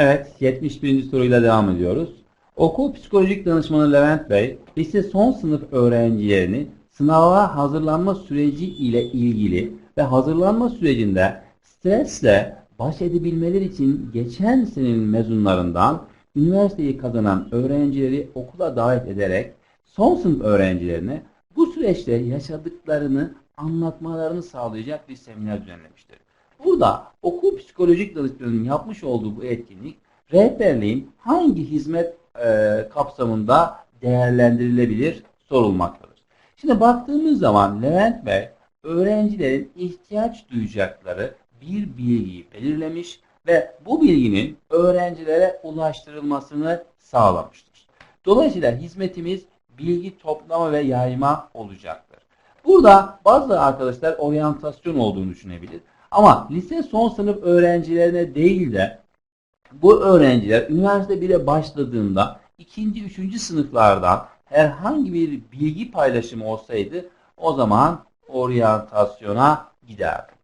Evet, 71. soruyla devam ediyoruz. Okul psikolojik danışmanı Levent Bey, lise son sınıf öğrencilerini sınava hazırlanma süreci ile ilgili ve hazırlanma sürecinde stresle baş edebilmeleri için geçen senenin mezunlarından üniversiteyi kazanan öğrencileri okula davet ederek son sınıf öğrencilerine bu süreçte yaşadıklarını anlatmalarını sağlayacak bir seminer düzenlemiştir. Burada okul psikolojik danışmanının yapmış olduğu bu etkinlik rehberliğin hangi hizmet e, kapsamında değerlendirilebilir sorulmaktadır. Şimdi baktığımız zaman Levent Bey öğrencilerin ihtiyaç duyacakları bir bilgiyi belirlemiş ve bu bilginin öğrencilere ulaştırılmasını sağlamıştır. Dolayısıyla hizmetimiz bilgi toplama ve yayma olacaktır. Burada bazı arkadaşlar oryantasyon olduğunu düşünebilir. Ama lise son sınıf öğrencilerine değil de bu öğrenciler üniversite 1'e başladığında ikinci, üçüncü sınıflardan herhangi bir bilgi paylaşımı olsaydı o zaman oryantasyona giderdi.